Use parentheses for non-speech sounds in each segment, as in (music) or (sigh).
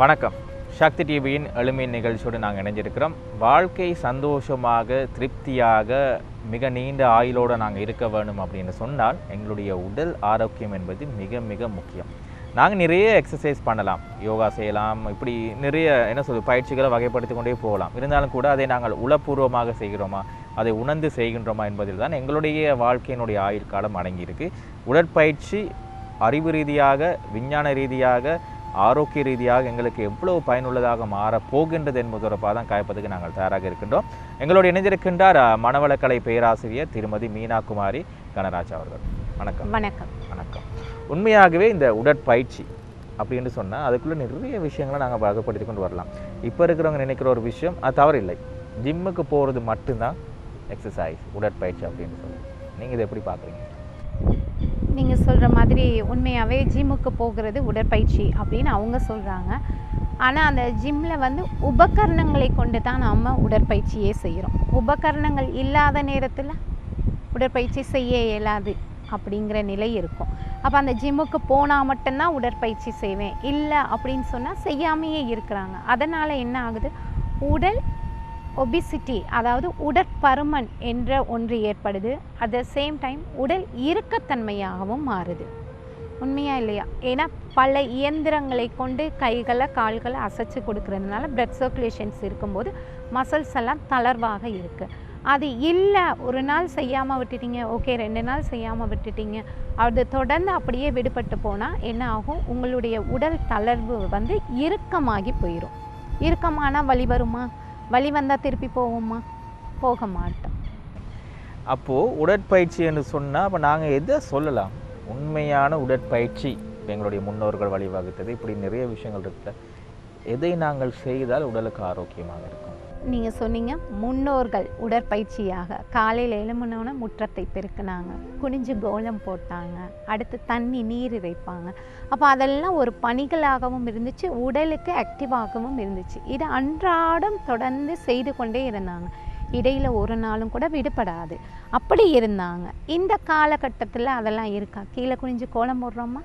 வணக்கம். சக்தி டிவியின் எளிமை நிகழ்ச்சியோடு நாங்கள் இணைஞ்சிருக்கிறோம் வாழ்க்கை சந்தோஷமாக திருப்தியாக மிக நீண்ட ஆயுளோடு நாங்கள் இருக்க வேணும் அப்படின்னு சொன்னால் எங்களுடைய உடல் ஆரோக்கியம் என்பது மிக மிக முக்கியம். நாங்கள் நிறைய எக்ஸசைஸ் பண்ணலாம். யோகா செய்யலாம். இப்படி நிறைய என்ன சொல்வது பயிற்சிகளை வகைப்படுத்தி கொண்டே போகலாம். இருந்தாலும் கூட அதை நாங்கள் உளப்பூர்வமாக செய்கிறோமா அதை உணர்ந்து செய்கின்றோமா என்பதில் தான் எங்களுடைய வாழ்க்கையினுடைய ஆயுள் காலம் அடங்கியிருக்கு. உடற்பயிற்சி அறிவு ரீதியாக விஞ்ஞான ரீதியாக ஆரோக்கிய ரீதியாக எங்களுக்கு எவ்வளவு பயனுள்ளதாக மாறப் போகின்றது என்பது தொடர்பாக தான் காய்ப்பதற்கு நாங்கள் தயாராக இருக்கின்றோம். எங்களோடு இணைந்திருக்கின்றார் மனவளக்கலை பேராசிரியர் திருமதி மீனா குமாரி கனராஜ் அவர்கள். வணக்கம். வணக்கம். வணக்கம். உண்மையாகவே இந்த உடற்பயிற்சி அப்படின்னு சொன்னால் அதுக்குள்ளே நிறைய விஷயங்களை நாங்கள் வகைப்படுத்தி கொண்டு வரலாம். இப்போ இருக்கிறவங்க நினைக்கிற ஒரு விஷயம் அது தவறில்லை. ஜிம்முக்கு போகிறது மட்டும்தான் எக்ஸசைஸ் உடற்பயிற்சி அப்படின்னு சொல்லி. நீங்கள் இதை எப்படி பார்க்குறீங்க நீங்கள் சொல்கிற மாதிரி உண்மையாகவே ஜிம்முக்கு போகிறது உடற்பயிற்சி அப்படின்னு அவங்க சொல்கிறாங்க ஆனால் அந்த ஜிம்மில் வந்து உபகரணங்களை கொண்டு தான் நாம் உடற்பயிற்சியே செய்கிறோம் உபகரணங்கள் இல்லாத நேரத்தில் உடற்பயிற்சி செய்ய இயலாது அப்படிங்கிற நிலை இருக்கும். அப்போ அந்த ஜிம்முக்கு போனால் மட்டும்தான் உடற்பயிற்சி செய்வேன். இல்லை அப்படின்னு சொன்னால் செய்யாமையே இருக்கிறாங்க. அதனால் என்ன ஆகுது? உடல் ஒபிசிட்டி அதாவது உடற்பருமன் என்ற ஒன்று ஏற்படுது. அட் த சேம் டைம் உடல் இறுக்கத்தன்மையாகவும் மாறுது. உண்மையா இல்லையா? ஏன்னா பல இயந்திரங்களை கொண்டு கைகளை கால்களை அசைச்சு கொடுக்கறதுனால பிளட் சர்க்குலேஷன்ஸ் இருக்கும்போது மசில்ஸ் எல்லாம் தளர்வாக இருக்குது அது இல்லை ஒரு நாள் செய்யாமல் விட்டுட்டீங்க ஓகே ரெண்டு நாள் செய்யாமல் விட்டுட்டீங்க அது தொடர்ந்து அப்படியே விடுபட்டு போனால் என்ன ஆகும்? உங்களுடைய உடல் தளர்வு வந்து இறுக்கமாகி போயிடும் இறுக்கமானால் வழி வருமா? வழி வந்தால் திருப்பி போவோமா? போக மாட்டோம். அப்போது உடற்பயிற்சி என்று சொன்னால் அப்போ நாங்கள் எதை சொல்லலாம்? உண்மையான உடற்பயிற்சி எங்களுடைய முன்னோர்கள் வழிவகுத்தது. இப்படி நிறைய விஷயங்கள் இருக்குல்ல. எதை நாங்கள் செய்தால் உடலுக்கு ஆரோக்கியமாக இருக்கும்? நீங்கள் சொன்னீங்க முன்னோர்கள் உடற்பயிற்சியாக. காலையில் எழும்பினோன்னே முற்றத்தை பெருக்குனாங்க. குனிஞ்சு கோலம் போட்டாங்க. அடுத்து தண்ணி நீர் இறைப்பாங்க. அப்போ அதெல்லாம் ஒரு பணிகளாகவும் இருந்துச்சு உடலுக்கு ஆக்டிவாகவும் இருந்துச்சு. இது அன்றாடம் தொடர்ந்து செய்து கொண்டே இருந்தாங்க. இடையில் ஒரு நாளும் கூட விடுபடாது. அப்படி இருந்தாங்க. இந்த காலகட்டத்தில் அதெல்லாம் இருக்கா? கீழே குனிஞ்சு கோலம் போடுறோமா?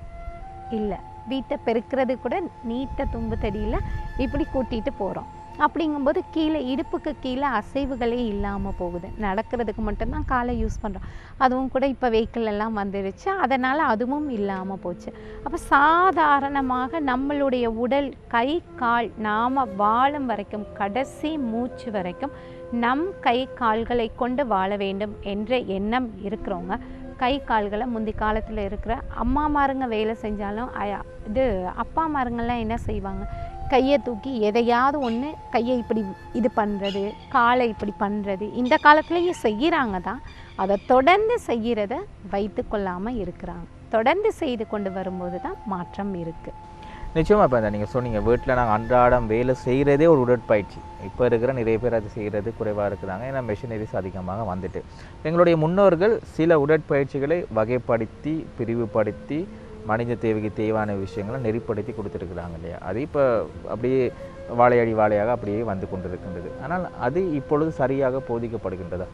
இல்லை. வீட்டை பெருக்கிறது கூட நீட்ட தும்பு தடியில் இப்படி கூட்டிகிட்டு போகிறோம் அப்படிங்கும்போது கீழே இடுப்புக்கு கீழே அசைவுகளே இல்லாமல் போகுது. நடக்கிறதுக்கு மட்டும்தான் காலை யூஸ் பண்ணுறோம் அதுவும் கூட இப்போ வெஹிக்கிள் எல்லாம் வந்துடுச்சு அதனால் அதுவும் இல்லாமல் போச்சு. அப்போ சாதாரணமாக நம்மளுடைய உடல் கை கால் நாம் வாழும் வரைக்கும் கடைசி மூச்சு வரைக்கும் நம் கை கால்களை கொண்டு வாழ வேண்டும் என்ற எண்ணம் இருக்கிறவங்க கை கால்களை முந்தி காலத்தில் இருக்கிற அம்மாமாருங்க வேலை செஞ்சாலும் இது இது அப்பாமாருங்கெல்லாம் என்ன செய்வாங்க? கையை தூக்கி எதையாவது ஒன்று கையை இப்படி இது பண்ணுறது காலை இப்படி பண்ணுறது இந்த காலத்துலேயும் செய்கிறாங்க தான். அதை தொடர்ந்து செய்கிறத வைத்து கொள்ளாமல் இருக்கிறாங்க. தொடர்ந்து செய்து கொண்டு வரும்போது தான் மாற்றம் இருக்குது நிச்சயமாக இப்போ நீங்கள் சொன்னீங்க வீட்டில் நாங்கள் அன்றாடம் வேலை செய்கிறதே ஒரு உடற்பயிற்சி. இப்போ இருக்கிற நிறைய பேர் அது செய்கிறது குறைவாக இருக்கிறாங்க ஏன்னா மெஷினரிஸ் அதிகமாக வந்துட்டு. எங்களுடைய முன்னோர்கள் சில உடற்பயிற்சிகளை வகைப்படுத்தி பிரிவுபடுத்தி மனித தேவைக்கு தேவையான விஷயங்களை நெறிப்படுத்தி கொடுத்துருக்குறாங்க இல்லையா? அது இப்போ அப்படியே வாழையடி வாழையாக அப்படியே வந்து கொண்டிருக்கின்றது. ஆனால் அது இப்பொழுது சரியாக போதிக்கப்படுகின்றதா?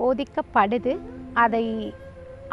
போதிக்கப்படுது. அதை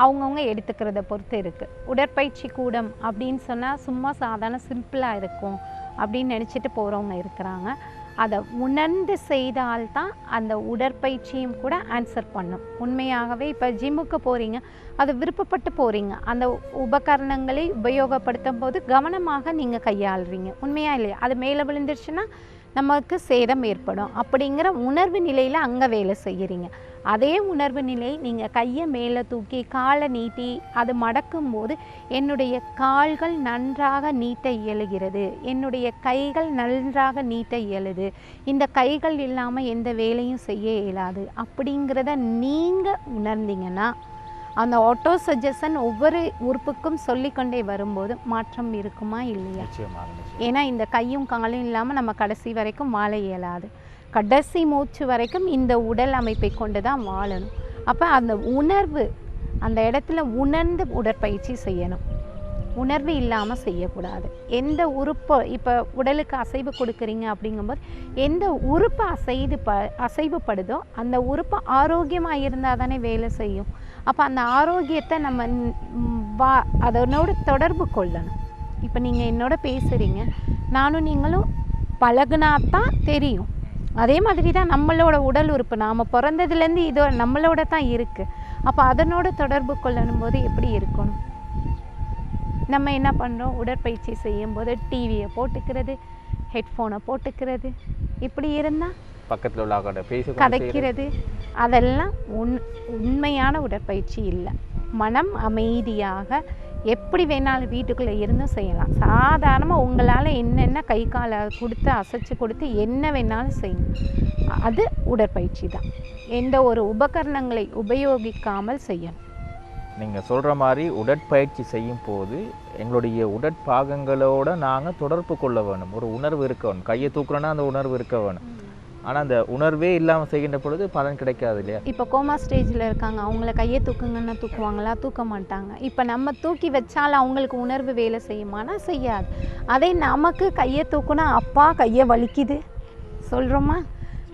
அவங்கவுங்க எடுத்துக்கிறத பொறுத்து இருக்குது உடற்பயிற்சி கூடம் அப்படின்னு சொன்னால் சும்மா சாதாரண சிம்பிளாக இருக்கும் அப்படின்னு நினச்சிட்டு போகிறவங்க இருக்கிறாங்க. அதை உணர்ந்து செய்தால்தான் அந்த உடற்பயிற்சியும் கூட ஆன்சர் பண்ணும். உண்மையாகவே இப்போ ஜிம்முக்கு போகிறீங்க அது விருப்பப்பட்டு போகிறீங்க அந்த உபகரணங்களை உபயோகப்படுத்தும் போது கவனமாக நீங்கள் கையாளுறீங்க. உண்மையாக இல்லையா? அது மேலே விழுந்துருச்சுன்னா நமக்கு சேதம் ஏற்படும். அப்படிங்கிற உணர்வு நிலையில் அங்கே வேலை செய்கிறீங்க அதே உணர்வு நிலை நீங்கள் கையை மேலே தூக்கி காலை நீட்டி அது மடக்கும்போது என்னுடைய கால்கள் நன்றாக நீட்ட இயலுகிறது. என்னுடைய கைகள் நன்றாக நீட்ட இயலுது. இந்த கைகள் இல்லாமல் எந்த வேலையும் செய்ய இயலாது. அப்படிங்கிறத நீங்கள் உணர்ந்தீங்கன்னா அந்த ஆட்டோ சஜஷன் ஒவ்வொரு உறுப்புக்கும் சொல்லிக்கொண்டே வரும்போது மாற்றம் இருக்குமா இல்லையா? ஏன்னா இந்த கையும் காலும் இல்லாமல் நம்ம கடைசி வரைக்கும் வாழ இயலாது. கடைசி மூச்சு வரைக்கும் இந்த உடல் அமைப்பை கொண்டு தான் வாழணும். அப்போ அந்த உணர்வு அந்த இடத்துல உணர்ந்து உடற்பயிற்சி செய்யணும். உணர்வு இல்லாமல் செய்யக்கூடாது. எந்த உறுப்பு இப்போ உடலுக்கு அசைவு கொடுக்குறீங்க அப்படிங்கும்போது எந்த உறுப்பு அசைது ப அசைவுப்படுதோ அந்த உறுப்பு ஆரோக்கியமாக இருந்தால் தானே வேலை செய்யும். அப்போ அந்த ஆரோக்கியத்தை நம்ம வா அதனோடு தொடர்பு கொள்ளணும். இப்போ நீங்கள் என்னோட பேசுகிறீங்க நானும் நீங்களும் பழகுனாதான் தெரியும். அதே மாதிரி தான் நம்மளோட உடல் உறுப்பு. நாம் பிறந்ததுலேருந்து இது நம்மளோட தான் இருக்குது அப்போ அதனோட தொடர்பு கொள்ளணும் போது எப்படி இருக்கணும்? நம்ம என்ன பண்ணுறோம் உடற்பயிற்சி செய்யும்போது டிவியை போட்டுக்கிறது ஹெட்ஃபோனை போட்டுக்கிறது இப்படி இருந்தால் பக்கத்தில் உள்ள பேசி கதைக்கிறது. அதெல்லாம் உண் உண்மையான உடற்பயிற்சி இல்லை. மனம் அமைதியாக எப்படி வேணாலும் வீட்டுக்குள்ளே இருந்தும் செய்யலாம். சாதாரணமாக உங்களால் என்னென்ன கை காலை கொடுத்து அசைச்சு கொடுத்து என்ன வேணாலும் செய்யணும். அது உடற்பயிற்சி தான். எந்த ஒரு உபகரணங்களை உபயோகிக்காமல் செய்யணும். நீங்கள் சொல்கிற மாதிரி உடற்பயிற்சி செய்யும் போது எங்களுடைய உடற்பாகங்களோட நாங்கள் தொடர்பு கொள்ள வேணும். ஒரு உணர்வு இருக்க வேணும். கையை தூக்குறோன்னா அந்த உணர்வு இருக்க வேணும். ஆனால் அந்த உணர்வே இல்லாமல் செய்கின்ற பொழுது பலன் கிடைக்காது இல்லையா? இப்போ கோமா ஸ்டேஜில் இருக்காங்க. அவங்கள கையை தூக்குங்கன்னா தூக்குவாங்களா? தூக்க மாட்டாங்க. இப்போ நம்ம தூக்கி வச்சாலும் அவங்களுக்கு உணர்வு வேலை செய்யுமானா செய்யாது. அதே நமக்கு கையை தூக்குனா அப்பா கையை வலிக்குது. சொல்கிறோமா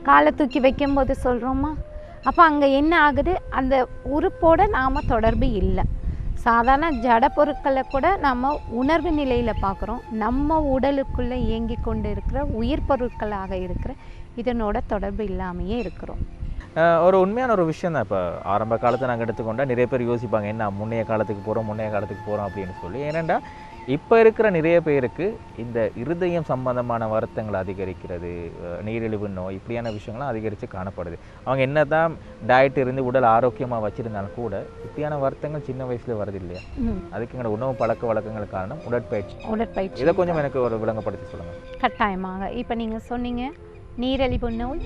காலை தூக்கி வைக்கும்போது சொல்கிறோமா அப்போ அங்கே என்ன ஆகுது? அந்த உறுப்போட நாம் தொடர்பு இல்லை. சாதாரண ஜட பொருட்களை கூட நம்ம உணர்வு நிலையில் பார்க்குறோம். நம்ம உடலுக்குள்ளே இயங்கி கொண்டு இருக்கிற உயிர் பொருட்களாக இருக்கிற இதனோட தொடர்பு இல்லாமையே இருக்கிறோம். ஒரு உண்மையான ஒரு விஷயம் தான் இப்போ ஆரம்ப காலத்தை நாங்கள் எடுத்துக்கொண்டா நிறைய பேர் யோசிப்பாங்க என்ன முன்னைய காலத்துக்கு போகிறோம் முன்னைய காலத்துக்கு போகிறோம் அப்படின்னு சொல்லி. ஏனெண்டா இப்போ இருக்கிற நிறைய பேருக்கு இந்த இருதயம் சம்பந்தமான வருத்தங்கள் அதிகரிக்கிறது நீரிழிவு நோய் இப்படியான விஷயங்கள்லாம் அதிகரித்து காணப்படுது. அவங்க என்ன தான் டயட் இருந்து உடல் ஆரோக்கியமாக வச்சுருந்தாலும் கூட இப்படியான வருத்தங்கள் சின்ன வயசுல வருது இல்லையா? அதுக்கு எங்களோட உணவு பழக்க வழக்கங்கள் காரணம் உடற்பயிற்சி. உடற்பயிற்சி. இதை கொஞ்சம் எனக்கு ஒரு விளங்கப்படுத்தி சொல்லுங்கள் கட்டாயமாக. இப்போ நீங்கள் சொன்னீங்க நீரிழிவு நோய்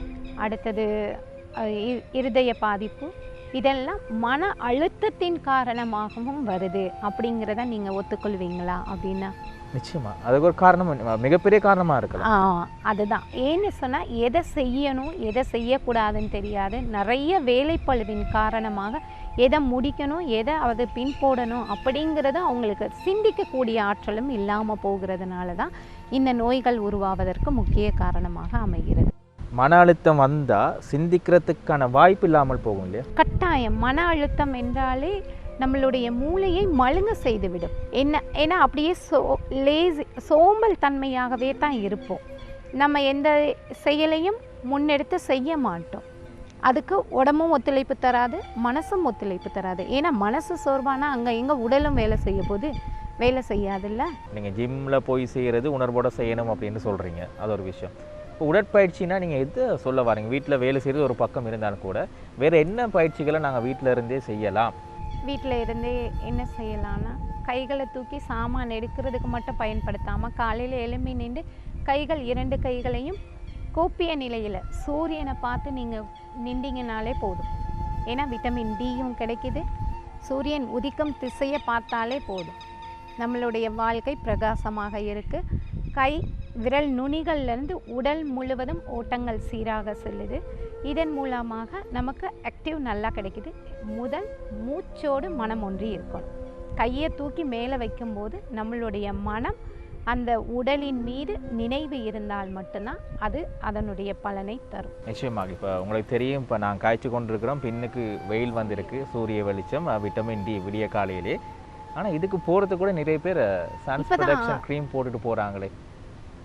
அடுத்தது இருதய பாதிப்பு இதெல்லாம் மன அழுத்தத்தின் காரணமாகவும் வருது. அப்படிங்கிறத நீங்கள் ஒத்துக்கொள்வீங்களா அப்படின்னா? நிச்சயமா. அதுக்கு ஒரு காரணம் மிகப்பெரிய காரணமாக இருக்கலாம். ஆ அதுதான். ஏன்னு சொன்னால் எதை செய்யணும் எதை செய்யக்கூடாதுன்னு தெரியாது. நிறைய வேலைப்பளுவின் காரணமாக எதை முடிக்கணும் எதை அதை பின்போடணும் அப்படிங்கிறது அவங்களுக்கு சிந்திக்கக்கூடிய ஆற்றலும் இல்லாமல் போகிறதுனால தான் இந்த நோய்கள் உருவாவதற்கு முக்கிய காரணமாக அமைகிறது. மன அழுத்தம் வந்தால் சிந்திக்கிறதுக்கான வாய்ப்பு இல்லாமல் போகும் இல்லையா? கட்டாயம். மன அழுத்தம் என்றாலே நம்மளுடைய மூளையை மழுங்க செய்துவிடும். என்ன ஏன்னா அப்படியே சோ லேசி சோம்பல் தன்மையாகவே தான் இருப்போம். நம்ம எந்த செயலையும் முன்னெடுத்து செய்ய மாட்டோம். அதுக்கு உடம்பும் ஒத்துழைப்பு தராது மனசும் ஒத்துழைப்பு தராது. ஏன்னா மனசு சோர்வானா அங்கே எங்கே உடலும் வேலை செய்ய போது வேலை செய்யாதுல்ல? நீங்கள் ஜிம்மில் போய் செய்கிறது உணர்வோட செய்யணும் அப்படின்னு சொல்கிறீங்க அது ஒரு விஷயம். இப்போ உடற்பயிற்சினா நீங்கள் எது சொல்ல வரீங்க? வீட்டில் வேலை செய்கிறது ஒரு பக்கம் இருந்தாலும் கூட வேறு என்ன பயிற்சிகளை நாங்கள் வீட்டில் இருந்தே செய்யலாம்? வீட்டில் இருந்தே என்ன செய்யலாம்னா கைகளை தூக்கி சாமான் எடுக்கிறதுக்கு மட்டும் பயன்படுத்தாமல் காலையில் எழும்பி நின்று கைகள் இரண்டு கைகளையும் கூப்பிய நிலையில் சூரியனை பார்த்து நீங்கள் நின்றீங்கனாலே போதும். ஏன்னா விட்டமின் டியும் கிடைக்குது. சூரியன் உதிக்கும் திசையை பார்த்தாலே போதும். நம்மளுடைய வாழ்க்கை பிரகாசமாக இருக்குது கை விரல் நுனிகள்லேருந்து உடல் முழுவதும் ஓட்டங்கள் சீராக செல்லுது. இதன் மூலமாக நமக்கு ஆக்டிவ் நல்லா கிடைக்குது. முதல் மூச்சோடு மனம் ஒன்றி இருக்கணும். கையை தூக்கி மேலே வைக்கும்போது நம்மளுடைய மனம் அந்த உடலின் மீது நினைவு இருந்தால் மட்டும்தான் அது அதனுடைய பலனை தரும். நிச்சயமாக. இப்போ உங்களுக்கு தெரியும் இப்போ நான் காய்ச்சி கொண்டிருக்கிறோம். பின்னுக்கு வெயில் வந்திருக்கு. சூரிய வெளிச்சம் விட்டமின் டி விடிய காலையிலே. ஆனால் இதுக்கு போகிறது கூட நிறைய பேர் சன் ப்ரொடக்ஷன் க்ரீம் போட்டுட்டு போகிறாங்களே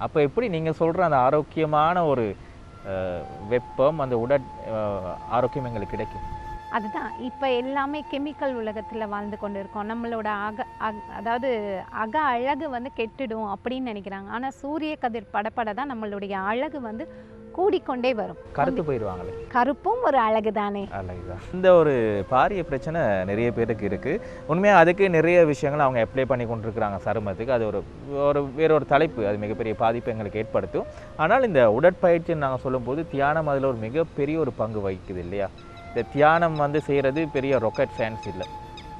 அப்போ எப்படி நீங்கள் சொல்கிற அந்த ஆரோக்கியமான ஒரு வெப்பம் அந்த அஹ், ஆரோக்கியம் எங்களுக்கு கிடைக்கும்? அதுதான். இப்போ எல்லாமே கெமிக்கல் உலகத்தில் வாழ்ந்து கொண்டு இருக்கோம் நம்மளோட அக அக் அதாவது அக அழகு வந்து கெட்டுடும் அப்படின்னு நினைக்கிறாங்க. ஆனால் சூரிய கதிர் படப்பட தான் நம்மளுடைய அழகு வந்து கூடிக்கொண்டே வரும். கருத்து போயிடுவாங்களே. கருப்பும் ஒரு அழகு தானே அழகுதான் இந்த ஒரு பாரிய பிரச்சனை நிறைய பேருக்கு இருக்குது உண்மையாக அதுக்கு நிறைய விஷயங்கள் அவங்க அப்ளை பண்ணி கொண்டிருக்கிறாங்க. சருமத்துக்கு அது ஒரு ஒரு வேற ஒரு தலைப்பு. அது மிகப்பெரிய பாதிப்பு எங்களுக்கு ஏற்படுத்தும். ஆனால் இந்த உடற்பயிற்சின்னு நாங்கள் சொல்லும்போது தியானம் அதில் ஒரு மிகப்பெரிய ஒரு பங்கு வகிக்குது இல்லையா? இந்த தியானம் வந்து செய்கிறது பெரிய ராக்கெட் சயின்ஸ் இல்லை.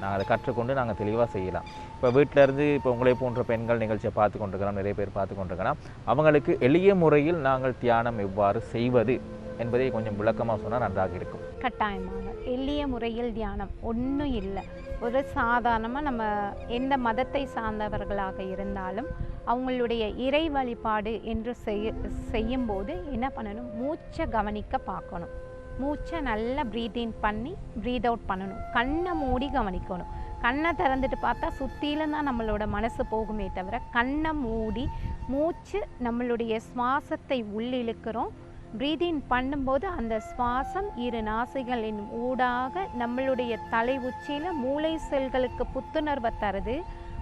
நாங்கள் அதை கற்றுக்கொண்டு நாங்கள் தெளிவாக செய்யலாம். இப்போ வீட்டிலேருந்து இப்போ உங்களை போன்ற பெண்கள் நிகழ்ச்சியை பார்த்து கொண்டிருக்கிறோம் நிறைய பேர் பார்த்து கொண்டிருக்கிறோம் அவங்களுக்கு எளிய முறையில் நாங்கள் தியானம் எவ்வாறு செய்வது என்பதை கொஞ்சம் விளக்கமாக சொன்னால் நன்றாக இருக்கும். கட்டாயமாக. எளிய முறையில் தியானம் ஒன்றும் இல்லை. ஒரு சாதாரணமாக நம்ம எந்த மதத்தை சார்ந்தவர்களாக இருந்தாலும் அவங்களுடைய இறை வழிபாடு என்று செய்ய செய்யும்போது என்ன பண்ணணும்? மூச்சை கவனிக்க பார்க்கணும். மூச்சை நல்லா ப்ரீத் இன் பண்ணி ப்ரீத் அவுட் பண்ணணும். கண்ணை மூடி கவனிக்கணும். கண்ணை திறந்துட்டு பார்த்தா சுற்றிலும் தான் நம்மளோட மனசு போகுமே தவிர கண்ணை மூடி மூச்சு நம்மளுடைய சுவாசத்தை உள்ளிழுக்கிறோம். ப்ரீதிங் பண்ணும்போது அந்த சுவாசம் இரு நாசிகளின் ஊடாக நம்மளுடைய தலை உச்சியில் மூளை செல்களுக்கு புத்துணர்வை தருது.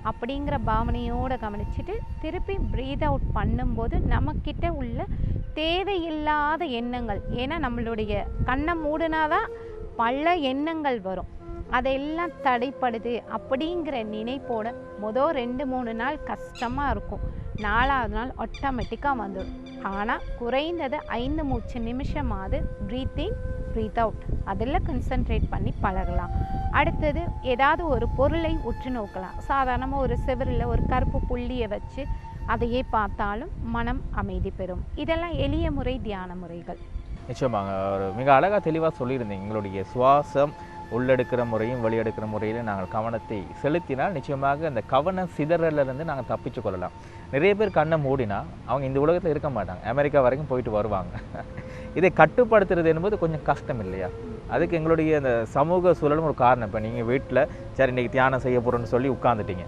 அப்படிங்கிற பாவனையோடு கவனிச்சுட்டு திருப்பி ப்ரீத் அவுட் பண்ணும்போது நம்மக்கிட்ட உள்ள தேவையில்லாத எண்ணங்கள் ஏன்னா நம்மளுடைய கண்ணை மூடினாதான் பல எண்ணங்கள் வரும். அதையெல்லாம் தடைப்படுது அப்படிங்கிற நினைப்போட மொதல் ரெண்டு மூணு நாள் கஷ்டமாக இருக்கும். நாலாவது நாள் ஆட்டோமேட்டிக்காக வந்துடும். ஆனால் குறைந்தது ஐந்து மூச்சு நிமிஷமாவது ப்ரீத்திங் ப்ரீத் அவுட் அதில் கன்சென்ட்ரேட் பண்ணி பழகலாம். அடுத்தது ஏதாவது ஒரு பொருளை உற்று நோக்கலாம். சாதாரணமாக ஒரு செவரில் ஒரு கருப்பு புள்ளியை வச்சு அதையே பார்த்தாலும் மனம் அமைதி பெறும். இதெல்லாம் எளிய முறை தியான முறைகள். நிச்சயமாக ஒரு மிக அழகாக தெளிவாக சொல்லியிருந்தீங்க. எங்களுடைய சுவாசம் உள்ளெடுக்கிற முறையும் வெளியெடுக்கிற முறையில் நாங்கள் கவனத்தை செலுத்தினால் நிச்சயமாக அந்த கவன சிதறலிருந்து நாங்கள் தப்பிச்சு கொள்ளலாம். நிறைய பேர் கண்ணை மூடினா அவங்க இந்த உலகத்தில் இருக்க மாட்டாங்க. அமெரிக்கா வரைக்கும் போயிட்டு வருவாங்க. (laughs) இதை கட்டுப்படுத்துறது என்பது கொஞ்சம் கஷ்டம் இல்லையா? அதுக்கு எங்களுடைய அந்த சமூக சூழலும் ஒரு காரணம். இப்போ நீங்கள் வீட்டில் சரி இன்றைக்கி தியானம் செய்ய போகிறோன்னு சொல்லி உட்காந்துட்டீங்க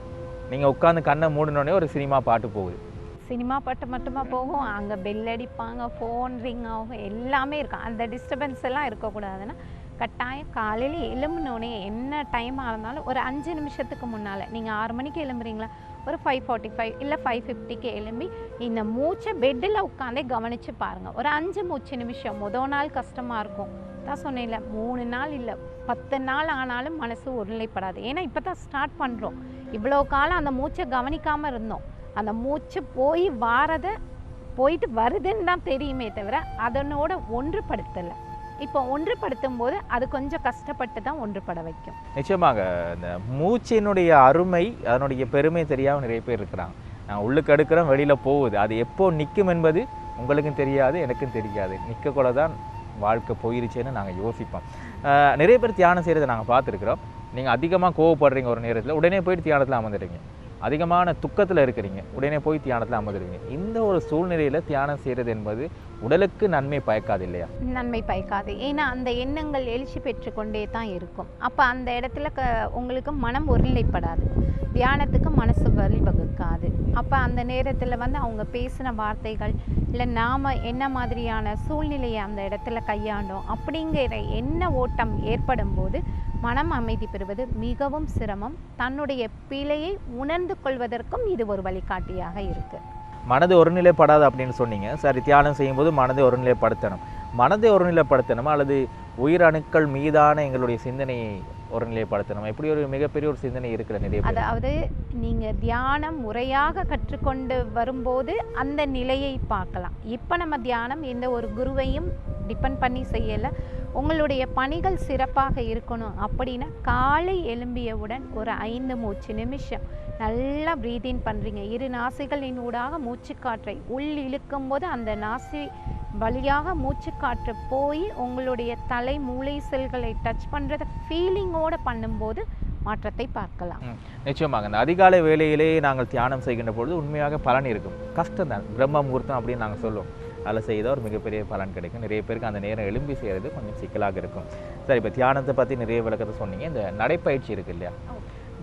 நீங்கள் உட்காந்து கண்ணை மூடினோடனே ஒரு சினிமா பாட்டு போகுது. சினிமா பாட்டு மட்டுமா போகும்? அங்கே பெல் அடிப்பாங்க ஃபோன் ரிங் ஆகும் எல்லாமே இருக்கும். அந்த டிஸ்டர்பன்ஸ் எல்லாம் இருக்கக்கூடாதுன்னா கட்டாயம் காலையில் எலும்பினோடனே என்ன டைமாக இருந்தாலும் ஒரு அஞ்சு நிமிஷத்துக்கு முன்னால் நீங்கள் ஆறு மணிக்கு எலும்புறீங்களா ஒரு ஃபைவ் ஃபார்ட்டி ஃபைவ் இல்லை ஃபைவ் ஃபிஃப்டிக்கு எழும்பி இந்த மூச்சை பெட்டில் உட்காந்தே கவனித்து பாருங்கள் ஒரு அஞ்சு மூச்சு நிமிஷம் முத நாள் கஷ்டமாக இருக்கும். தான் சொன்னேன்ல மூணு நாள் இல்லை பத்து நாள் ஆனாலும் மனசு ஒருநிலைப்படாது. ஏன்னா இப்போ தான் ஸ்டார்ட் பண்ணுறோம் இவ்வளோ காலம் அந்த மூச்சை கவனிக்காமல் இருந்தோம். அந்த மூச்சு போய் வாரதை போயிட்டு வருதுன்னு தான் தெரியுமே தவிர அதனோட ஒன்றுபடுத்தலை. இப்போ ஒன்றுபடுத்தும் போது அது கொஞ்சம் கஷ்டப்பட்டு தான் ஒன்றுபட வைக்கும். நிச்சயமாக இந்த மூச்சினுடைய அருமை அதனுடைய பெருமை தெரியாமல் நிறைய பேர் இருக்கிறாங்க. நான் உள்ளுக்கு எடுக்கிறோம் வெளியில் போகுது. அது எப்போ நிற்கும் என்பது உங்களுக்கும் தெரியாது எனக்கும் தெரியாது. நிற்கக்கூட தான் வாழ்க்கை போயிருச்சேன்னு நாங்கள் யோசிப்போம். நிறைய பேர் தியானம் செய்கிறத நாங்கள் பார்த்துருக்குறோம். நீங்கள் அதிகமாக கோவப்படுறீங்க ஒரு நேரத்தில். உடனே போயிட்டு தியானத்தில் அமர்ந்துடுறீங்க. அதிகமான துக்கத்தில் இருக்கிறீங்க. உடனே போய் தியானத்தில் அமர்ந்துருவீங்க இந்த ஒரு சூழ்நிலையில் தியானம் செய்கிறது என்பது உடலுக்கு நன்மை பயக்காது இல்லையா? நன்மை பயக்காது. ஏன்னா அந்த எண்ணங்கள் எழுச்சி பெற்றுக்கொண்டே தான் இருக்கும். அப்போ அந்த இடத்துல க உங்களுக்கு மனம் ஒருநிலைப்படாது. தியானத்துக்கு மனசு வழிவகுக்காது அப்போ அந்த நேரத்தில் வந்து அவங்க பேசின வார்த்தைகள் இல்லை நாம் என்ன மாதிரியான சூழ்நிலையை அந்த இடத்துல கையாண்டோம் அப்படிங்கிற எண்ண ஓட்டம் ஏற்படும் போது மனம் அமைதி பெறுவது மிகவும் சிரமம். தன்னுடைய பிழையை உணர்ந்து கொள்வதற்கும் இது ஒரு வழிகாட்டியாக இருக்குது மனது ஒருநிலைப்படாது அப்படின்னு சொன்னீங்க. சரி தியானம் செய்யும்போது மனதை ஒருநிலைப்படுத்தணும். மனதை ஒருநிலைப்படுத்தணுமா? அல்லது உயிரணுக்கள் மீதான எங்களுடைய சிந்தனையை ஒரு நிலைப்படுத்தணும் இப்படி ஒரு மிகப்பெரிய ஒரு சிந்தனை இருக்கிற நிறைய அதாவது நீங்கள் தியானம் முறையாக கற்றுக்கொண்டு வரும்போது அந்த நிலையை பார்க்கலாம். இப்போ நம்ம தியானம் எந்த ஒரு குருவையும் டிபெண்ட் பண்ணி செய்யலை. உங்களுடைய பணிகள் சிறப்பாக இருக்கணும் அப்படின்னா காலை எழும்பியவுடன் ஒரு ஐந்து மூச்சு நிமிஷம் நல்லா ப்ரீதின் பண்ணுறீங்க இரு நாசிகளின் ஊடாக மூச்சுக்காற்றை உள் இழுக்கும் போது அந்த நாசி வழியாக மூச்சுக்காற்று போய் உங்களுடைய தலை மூளை செல்களை டச் பண்ணுறத ஃபீலிங்கோடு பண்ணும்போது மாற்றத்தை பார்க்கலாம். நிச்சயமாக. இந்த அதிகாலை வேளையிலே நாங்கள் தியானம் செய்கின்ற பொழுது உண்மையாக பலன் இருக்கும். கஷ்டம் தான். பிரம்ம முகூர்த்தம் அப்படின்னு நாங்கள் சொல்லுவோம். அதில் செய்தால் ஒரு மிகப்பெரிய பலன் கிடைக்கும். நிறைய பேருக்கு அந்த நேரம் எழும்பி செய்கிறது கொஞ்சம் சிக்கலாக இருக்கும். சரி இப்போ தியானத்தை பற்றி நிறைய விளக்கத்தை சொன்னீங்க. இந்த நடைப்பயிற்சி இருக்கு இல்லையா?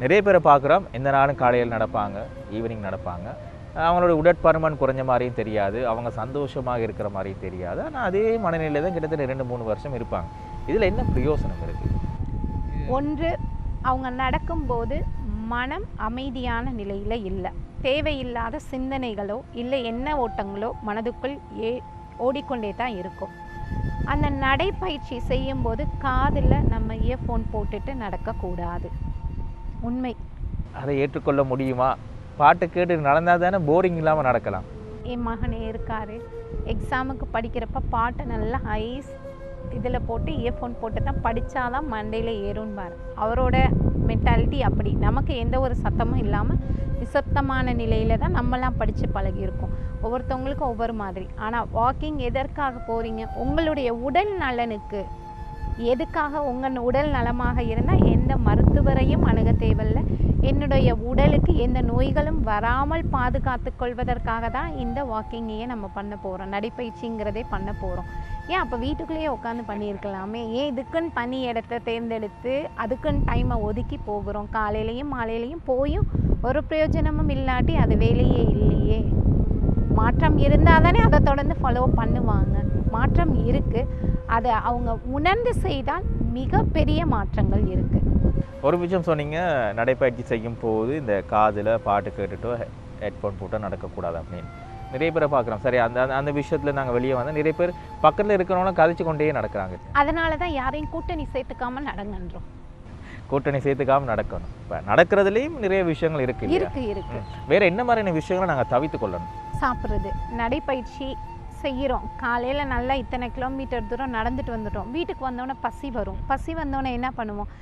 நிறைய பேரை பார்க்குறோம். எந்த நாளும் காலையில் நடப்பாங்க ஈவினிங் நடப்பாங்க. அவங்களோட உடற்பருமன் குறைஞ்ச மாதிரியும் தெரியாது. அவங்க சந்தோஷமாக இருக்கிற மாதிரியும் தெரியாது. ஆனால் அதே மனநிலையில் தான் கிட்டத்தட்ட ரெண்டு மூணு வருஷம் இருப்பாங்க. இதில் என்ன பிரயோசனம் இருக்குது ஒன்று அவங்க நடக்கும்போது மனம் அமைதியான நிலையில் இல்லை. தேவையில்லாத சிந்தனைகளோ இல்லை எண்ண ஓட்டங்களோ மனதுக்குள் ஏ ஓடிக்கொண்டே தான் இருக்கும். அந்த நடைப்பயிற்சி செய்யும்போது காதில் நம்ம இயர்ஃபோன் போட்டுட்டு நடக்கக்கூடாது. உண்மை. அதை ஏற்றுக்கொள்ள முடியுமா? பாட்டு கேட்டு நடந்தால் தானே போரிங் இல்லாமல் நடக்கலாம். என் மகனே இருக்காரு. எக்ஸாமுக்கு படிக்கிறப்ப பாட்டை நல்லா ஐஸ் இதில் போட்டு இயர்ஃபோன் போட்டு தான் படித்தா தான் மண்டையில் ஏறும்பார். அவரோட மென்டாலிட்டி அப்படி. நமக்கு எந்த ஒரு சத்தமும் இல்லாமல் நிசப்தமான நிலையில் தான் நம்மலாம் படித்து பழகியிருக்கோம். ஒவ்வொருத்தவங்களுக்கும் ஒவ்வொரு மாதிரி. ஆனால் வாக்கிங் எதற்காக போகிறீங்க உங்களுடைய உடல் நலனுக்கு எதுக்காக உங்கள் உடல் நலமாக இருந்தால் எந்த மருத்துவரையும் அணுக தேவையில்லை. என்னுடைய உடலுக்கு எந்த நோய்களும் வராமல் பாதுகாத்து கொள்வதற்காக தான் இந்த வாக்கிங்கையே நம்ம பண்ண போகிறோம் நடைப்பயிற்சிங்கிறதே பண்ண போகிறோம் ஏன் அப்போ வீட்டுக்குள்ளேயே உட்காந்து பண்ணியிருக்கலாமே? ஏன் இதுக்குன்னு பனி இடத்த தேர்ந்தெடுத்து அதுக்குன்னு டைமை ஒதுக்கி போகிறோம்? காலையிலையும் மாலையிலையும் போயும் ஒரு பிரயோஜனமும் இல்லாட்டி அது வேலையே இல்லையே? மாற்றம் இருந்தால் தானே அதை தொடர்ந்து ஃபாலோ பண்ணுவாங்க. மாற்றம் இருக்குது அதை அவங்க உணர்ந்து செய்தால் மிகப்பெரிய மாற்றங்கள் இருக்குது ஒரு விஷயம் சொன்னீங்க நடைப்பயிற்சி செய்யும் போது இந்த காதில் பாட்டு கேட்டுட்டோ ஹெட்ஃபோன் போட்டோ நடக்கக்கூடாது அப்படின்னு. நிறைய பேரை பார்க்குறோம். சரி அந்த அந்த- விஷயத்தில் நாங்கள் வெளியே வந்தால் நிறைய பேர் பக்கத்தில் இருக்கிறவங்கள கதைச்சு கொண்டே நடக்கிறாங்க. அதனால தான் யாரையும் கூட்டணி சேர்த்துக்காம நடங்கன்றோம். கூட்டணி சேர்த்துக்காம நடக்கணும். இப்போ நடக்கிறதுலேயும் நிறைய விஷயங்கள் இருக்கு இல்லையா? இருக்கு இருக்கு. வேற என்ன மாதிரியான விஷயங்களை நாங்கள் தவித்து கொள்ளணும்? சாப்பிட்றது. நடைப்பயிற்சி செய்கிறோம். காலையில் நல்லா இத்தனை கிலோமீட்டர் தூரம் நடந்துட்டு வந்துட்டோம். வீட்டுக்கு வந்தோடனே பசி வரும். பசி வந்தோடனே என்ன பண்ணுவோம்?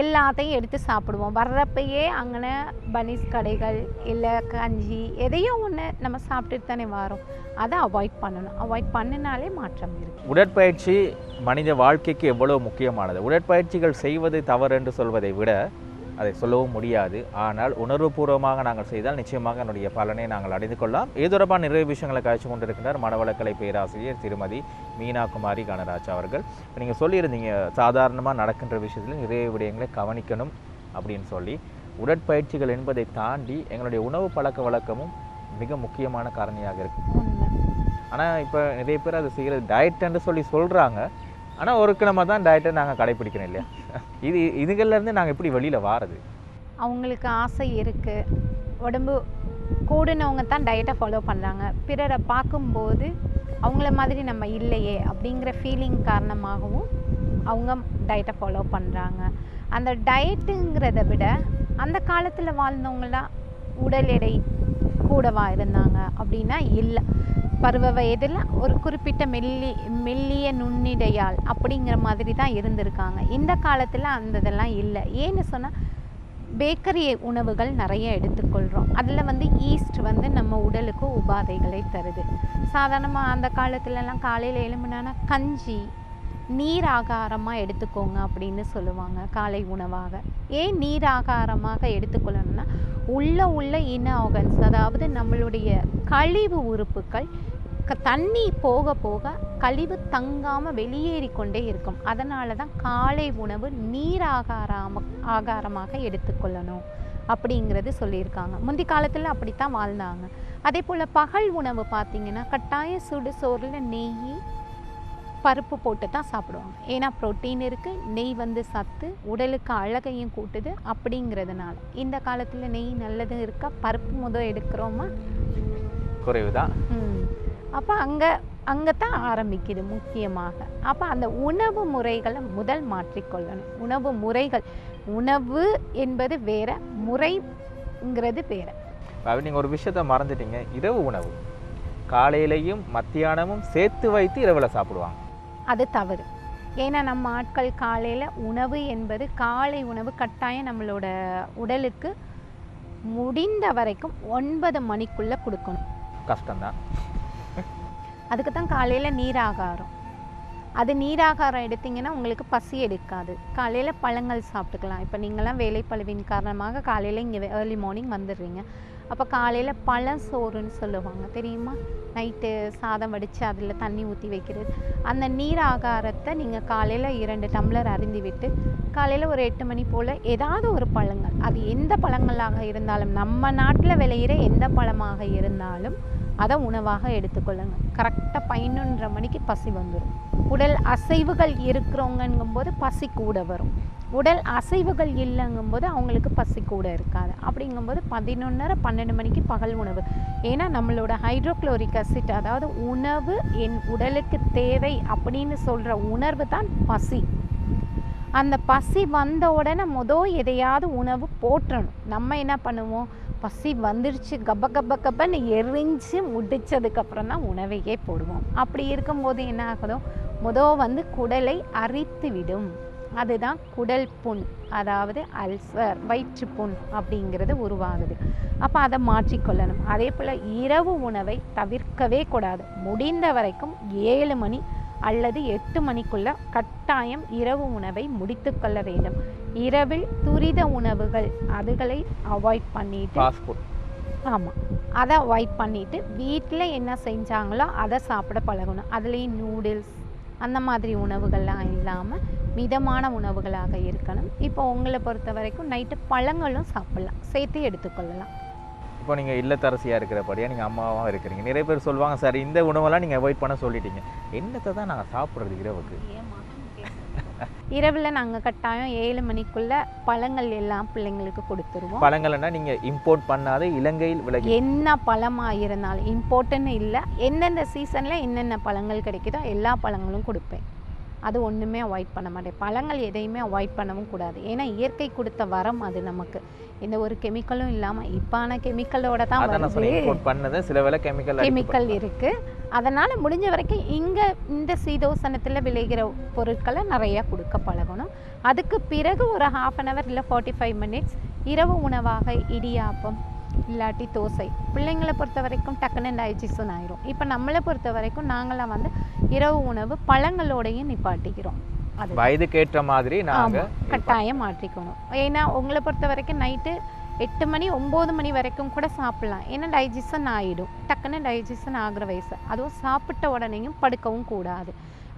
எல்லாத்தையும் எடுத்து சாப்பிடுவோம். வர்றப்பயே அங்கே பனிஸ் கடைகள் இல்லை கஞ்சி எதையோ ஒன்று நம்ம சாப்பிட்டுட்டு தானே வரோம். அதை அவாய்ட் பண்ணணும். அவாய்ட் பண்ணினாலே மாற்றம் இருக்கு. உடற்பயிற்சி மனித வாழ்க்கைக்கு எவ்வளோ முக்கியமானது? உடற்பயிற்சிகள் செய்வது தவறு என்று சொல்வதை விட அதை சொல்லவும் முடியாது. ஆனால் உணர்வுபூர்வமாக நாங்கள் செய்தால் நிச்சயமாக என்னுடைய பலனை நாங்கள் அடைந்து கொள்ளலாம். இது தொடர்பான நிறைய விஷயங்களை காய்ச்சி கொண்டிருக்கின்றார் மனவளக்கலை பேராசிரியர் திருமதி மீனா குமாரி கனராஜ் அவர்கள். இப்போ நீங்கள் சொல்லியிருந்தீங்க சாதாரணமாக நடக்கின்ற விஷயத்தில் நிறைய விடயங்களை கவனிக்கணும் அப்படின்னு சொல்லி. உடற்பயிற்சிகள் என்பதை தாண்டி எங்களுடைய உணவு பழக்க வழக்கமும் மிக முக்கியமான காரணியாக இருக்கு. உண்மை. ஆனால் இப்போ நிறைய பேர் அதை செய்கிறது டயட்டுன்னு சொல்லி சொல்கிறாங்க ஆனால் ஒரு கிழமை தான் டயட்டை நாங்கள் கடைப்பிடிக்கணும் இல்லையா? இது இதுகள்லேருந்து நாங்கள் எப்படி வெளியில் வாரது? அவங்களுக்கு ஆசை இருக்குது உடம்பு கூடுனவங்க தான் டயட்டை ஃபாலோ பண்ணுறாங்க பிறரை பார்க்கும்போது அவங்கள மாதிரி நம்ம இல்லையே அப்படிங்கிற ஃபீலிங் காரணமாகவும் அவங்க டயட்டை ஃபாலோ பண்ணுறாங்க அந்த டயட்டுங்கிறத விட அந்த காலத்தில் வாழ்ந்தவங்களாம் உடல் எடை கூடவா இருந்தாங்க அப்படின்னா இல்லை. பருவ வயதில் ஒரு குறிப்பிட்ட மெல்லி மெல்லிய நுண்ணிடையால் அப்படிங்கிற மாதிரி தான் இருந்திருக்காங்க. இந்த காலத்தில் அந்த இதெல்லாம் இல்லை. ஏன்னு சொன்னால் பேக்கரி உணவுகள் நிறைய எடுத்துக்கொள்கிறோம் அதில் வந்து ஈஸ்ட் வந்து நம்ம உடலுக்கு உபாதைகளை தருது. சாதாரணமாக அந்த காலத்துலலாம் காலையில் எழும்புனானா கஞ்சி நீர் ஆகாரமாக எடுத்துக்கோங்க அப்படின்னு சொல்லுவாங்க காலை உணவாக. ஏன் நீர் ஆகாரமாக எடுத்துக்கொள்ளணும்னா உள்ள உள்ள இன ஆர்கன்ஸ் அதாவது நம்மளுடைய கழிவு உறுப்புகள் க- தண்ணி போக போக கழிவு தங்காமல் வெளியேறி கொண்டே இருக்கும். அதனால தான் காலை உணவு நீர் ஆகாராம ஆகாரமாக எடுத்துக்கொள்ளணும் அப்படிங்கிறது சொல்லியிருக்காங்க. முந்தி காலத்தில் அப்படித்தான் வாழ்ந்தாங்க. அதே போல் பகல் உணவு பார்த்தீங்கன்னா கட்டாய சுடு சோறில் நெய் பருப்பு போட்டு தான் சாப்பிடுவாங்க. ஏன்னா புரோட்டீன் இருக்குது நெய் வந்து சத்து உடலுக்கு அழகையும் கூட்டுது அப்படிங்கிறதுனால. இந்த காலத்தில் நெய் நல்லது இருக்கா? பருப்பு முதல் எடுக்கிறோமா? குறைவு தான் அப்போ அங்கே அங்கே தான் ஆரம்பிக்குது முக்கியமாக. அப்போ அந்த உணவு முறைகளை முதல் மாற்றிக்கொள்ளணும். உணவு முறைகள் உணவு என்பது வேற முறைங்கிறது வேற. நீங்கள் ஒரு விஷயத்த மறந்துட்டீங்க. இரவு உணவு. காலையிலையும் மத்தியானமும் சேர்த்து வைத்து இரவில் சாப்பிடுவாங்க. அது தவறு. ஏன்னா நம்ம ஆட்கள் காலையில் உணவு என்பது காலை உணவு கட்டாயம் நம்மளோட உடலுக்கு முடிந்த வரைக்கும் ஒன்பது மணிக்குள்ளே கொடுக்கணும். கஷ்டம்தான். அதுக்கு தான் காலையில் நீராகாரம். அது நீராகாரம் எடுத்திங்கன்னா உங்களுக்கு பசி எடுக்காது. காலையில் பழங்கள் சாப்பிட்டுக்கலாம். இப்போ நீங்களாம் வேலைப்பளுவின் காரணமாக காலையில் இங்கே ஏர்லி மார்னிங் வந்துடுறீங்க. அப்போ காலையில் பழம் சோறுன்னு சொல்லுவாங்க. தெரியுமா? நைட்டு சாதம் வடித்து அதில் தண்ணி ஊற்றி வைக்கிறது. அந்த நீர் ஆகாரத்தை நீங்கள் காலையில் இரண்டு டம்ளர் அருந்தி விட்டு காலையில் ஒரு எட்டு மணி போல் ஏதாவது ஒரு பழங்கள். அது எந்த பழங்களாக இருந்தாலும் நம்ம நாட்டில் விளையிற எந்த பழமாக இருந்தாலும் அதை உணவாக எடுத்துக்கொள்ளுங்க. கரெக்டாக பதினொன்றரை மணிக்கு பசி வந்துடும் உடல் அசைவுகள் இருக்கிறவங்கங்கும்போது பசி கூட வரும். உடல் அசைவுகள் இல்லைங்கும்போது அவங்களுக்கு பசி கூட இருக்காது. அப்படிங்கும்போது பதினொன்றரை பன்னெண்டு மணிக்கு பகல் உணவு. ஏன்னா நம்மளோட ஹைட்ரோக்ளோரிக் அசிட் அதாவது உணவு என் உடலுக்கு தேவை அப்படின்னு சொல்கிற உணர்வு தான் பசி. அந்த பசி வந்த உடனே மொதல் எதையாவது உணவு போட்டுறணும் நம்ம என்ன பண்ணுவோம்? பசி வந்துருச்சு கப்ப கப்ப கப்பன்னு எரிஞ்சு முடிச்சதுக்கப்புறம் தான் உணவையே போடுவோம். அப்படி இருக்கும்போது என்ன ஆகுதோ மொதல் வந்து குடலை அரித்து விடும். அதுதான் குடல் புண் அதாவது அல்சர் வயிற்றுப்புண் அப்படிங்கிறது உருவாகுது. அப்போ அதை மாற்றிக்கொள்ளணும். அதே போல் இரவு உணவை தவிர்க்கவே கூடாது. முடிந்த வரைக்கும் ஏழு மணி அல்லது எட்டு மணிக்குள்ள கட்டாயம் இரவு உணவை முடித்துக்கொள்ள வேண்டும். இரவில் துரித உணவுகள் அதுகளை அவாய்ட் பண்ணிட்டு ஆமாம் அதை அவாய்ட் பண்ணிட்டு வீட்டில் என்ன செஞ்சாங்களோ அதை சாப்பிட பழகணும். அதுலேயும் நூடுல்ஸ் அந்த மாதிரி உணவுகள்லாம் இல்லாமல் மிதமான உணவுகளாக இருக்கணும். இப்போ உங்களை பொறுத்த வரைக்கும் நைட்டு பழங்களும் சாப்பிடலாம். சேர்த்து எடுத்துக்கொள்ளலாம். இப்போ நீங்கள் இல்லத்தரசியாக இருக்கிறபடியா நீங்கள் அம்மாவாக இருக்கிறீங்க. நிறைய பேர் சொல்லுவாங்க சார் இந்த உணவெல்லாம் நீங்கள் அவாய்ட் பண்ண சொல்லிட்டீங்க. என்னத்தை தான் நாங்கள் சாப்பிட்றது இரவுக்கு? இரவில் நாங்கள் கட்டாயம் ஏழு மணிக்குள்ள பழங்கள் எல்லாம் பிள்ளைங்களுக்கு கொடுத்துருவோம். பழங்கள்னா நீங்கள் இம்போர்ட் பண்ணாத இலங்கையில் விலகி. என்ன பழமாக இருந்தாலும் இம்பார்ட்டன்ட் இல்லை. எந்தெந்த சீசனில் என்னென்ன பழங்கள் கிடைக்குதோ எல்லா பழங்களும் கொடுப்பேன். அது ஒன்றுமே அவாய்ட் பண்ண மாட்டேன். பழங்கள் எதையுமே அவாய்ட் பண்ணவும் கூடாது. ஏன்னா இயற்கை கொடுத்த வரம் அது நமக்கு. எந்த ஒரு கெமிக்கலும் இல்லாமல் இப்பான கெமிக்கலோட தான் வருது. சில வேளை கெமிக்கல் கெமிக்கல் இருக்கு. அதனால முடிஞ்ச வரைக்கும் இங்க இந்த சீதோசனத்துல விளைகிற பொருட்களை நிறைய கொடுக்க பழகணும். அதுக்கு பிறகு ஒரு ஹாஃப் அன் ஹவர் இல்லை ஃபார்ட்டி ஃபைவ் மினிட்ஸ் இரவு உணவாக இடியாப்பம் இல்லாட்டி தோசை. பிள்ளைங்களை பொறுத்த வரைக்கும் டக்குன்னு டைஜஷன் ஆயிரும். இப்போ நம்மளை பொறுத்த வரைக்கும் நாங்களாம் வந்து இரவு உணவு பழங்களோடையும் நிப்பாட்டிக்கிறோம். அது வயதுக்கு ஏற்ற மாதிரி நாங்கள் கட்டாயம் மாற்றிக்கணும். ஏன்னா உங்களை பொறுத்த வரைக்கும் நைட்டு எட்டு மணி ஒம்பது மணி வரைக்கும் கூட சாப்பிடலாம். ஏன்னா டைஜஷன் ஆகிடும் டக்குன்னு டைஜஷன் ஆகுற வயசு. அதுவும் சாப்பிட்ட உடனேயும் படுக்கவும் கூடாது.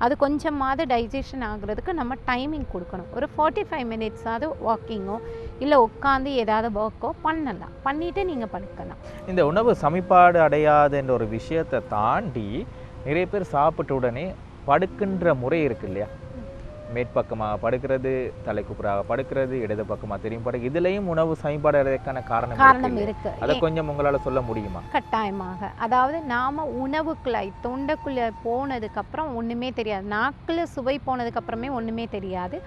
அது கொஞ்சமாவது டைஜஷன் ஆகுறதுக்கு நம்ம டைமிங் கொடுக்கணும். ஒரு ஃபார்ட்டி ஃபைவ் மினிட்ஸாவது வாக்கிங்கோ இல்லை உட்காந்து ஏதாவது ஒர்க்கோ பண்ணலாம். பண்ணிவிட்டு நீங்கள் படுக்கலாம். இந்த உணவு சமிப்பாடு அடையாது என்ற ஒரு விஷயத்தை தாண்டி நிறைய பேர் சாப்பிட்ட உடனே படுக்கின்ற முறை இருக்கு இல்லையா? மேற்பக்கமாக படுக்கிறது தலைக்குப்புறாக படுக்கிறது இடது பக்கமாக திரும்பி படுக்க இதுலேயும் உணவு சமிப்பாடு அடையறதுக்கான காரணம் இருக்கு காரணம்? இருக்கு. அதை கொஞ்சம் உங்களால் சொல்ல முடியுமா? கட்டாயமாக. அதாவது நாம உணவுக்குள்ளாய் தொண்டைக்குள்ள போனதுக்கப்புறம் ஒன்றுமே தெரியாது. நாக்கில் சுவை போனதுக்கப்புறமே ஒன்றுமே தெரியாது.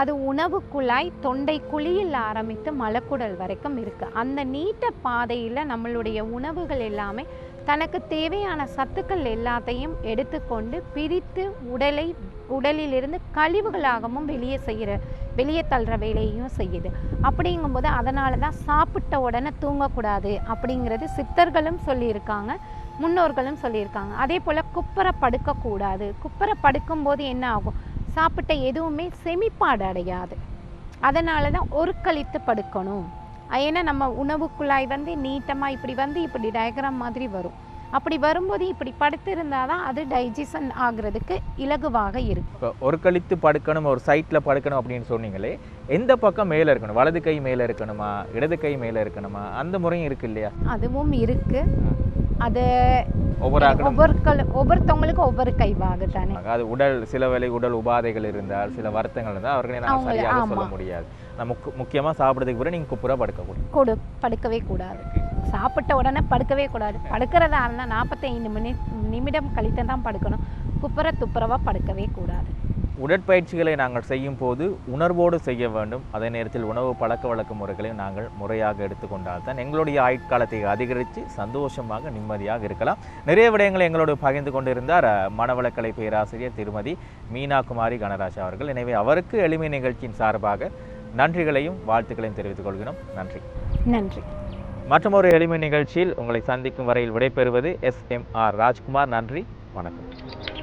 அது உணவு குழாய் தொண்டை குழியில் ஆரம்பித்து மலக்குடல் வரைக்கும் இருக்கு. அந்த நீட்ட பாதையில் நம்மளுடைய உணவுகள் எல்லாமே தனக்கு தேவையான சத்துக்கள் எல்லாத்தையும் எடுத்துக்கொண்டு பிரித்து உடலை உடலிலிருந்து கழிவுகளாகவும் வெளியே செய்கிற வெளியே தள்ளுற வேலையும் செய்யுது. அப்படிங்கும்போது அதனால தான் சாப்பிட்ட உடனே தூங்கக்கூடாது அப்படிங்கிறது சித்தர்களும் சொல்லியிருக்காங்க முன்னோர்களும் சொல்லியிருக்காங்க. அதே போல் குப்பரை படுக்கக்கூடாது. குப்பரை படுக்கும்போது என்ன ஆகும்? சாப்பிட்ட எதுவுமே செமிப்பாடு அடையாது. அதனால தான் ஒருக்களித்து படுக்கணும். ஏன்னா நம்ம உணவு குழாய் வந்து நீட்டமாக இப்படி வந்து இப்படி டயக்ராம் மாதிரி வரும். அப்படி வரும்போது இப்படி படுத்திருந்தால் தான் அது டைஜஷன் ஆகுறதுக்கு இலகுவாக இருக்கும். இப்போ ஒரு கழித்து படுக்கணும் ஒரு சைட்டில் படுக்கணும் அப்படின்னு சொன்னீங்களே எந்த பக்கம் மேலே இருக்கணும்? வலது கை மேலே இருக்கணுமா? இடது கை மேலே இருக்கணுமா? அந்த முறையும் இருக்கு இல்லையா? அதுவும் இருக்கு. அது ஒவ்வொரு ஒவ்வொருக்கள் ஒவ்வொருத்தவங்களுக்கும் ஒவ்வொரு கைவாகு தானே அது உடல் சில வேளை உடல் உபாதைகள் இருந்தால் சில வருத்தங்கள் இருந்தால் அவர்களை நாங்கள் சரியாக சொல்ல. முடியாது. நமக்கு முக்கியமாக சாப்பிட்றதுக்கு பிறகு நீங்கள் குப்புறா படுக்கக்கூடாது கொடு படுக்கவே கூடாது. சாப்பிட்ட உடனே படுக்கவே கூடாது. படுக்கிறதா இருந்தால் நாற்பத்தைந்து மினி நிமிடம் கழித்து தான் படுக்கணும். குப்புற துப்புரவா படுக்கவே கூடாது. உடற்பயிற்சிகளை நாங்கள் செய்யும் போது உணர்வோடு செய்ய வேண்டும். அதே நேரத்தில் உணவு பழக்க வழக்க முறைகளையும் நாங்கள் முறையாக எடுத்துக்கொண்டால் தான் எங்களுடைய ஆயுட்காலத்தை அதிகரித்து சந்தோஷமாக நிம்மதியாக இருக்கலாம். நிறைய விடயங்களை எங்களோடு பகிர்ந்து கொண்டிருந்தார் மனவளக்கலை பேராசிரியர் திருமதி மீனா குமாரி கணராஜ் அவர்கள். எனவே அவருக்கு எளிமை நிகழ்ச்சியின் சார்பாக நன்றிகளையும் வாழ்த்துக்களையும் தெரிவித்துக் கொள்கிறோம். நன்றி. நன்றி. மற்றும் ஒரு எளிமை நிகழ்ச்சியில் உங்களை சந்திக்கும் வரையில் விடைபெறுவது எஸ் எம் ஆர் ராஜ்குமார். நன்றி. வணக்கம்.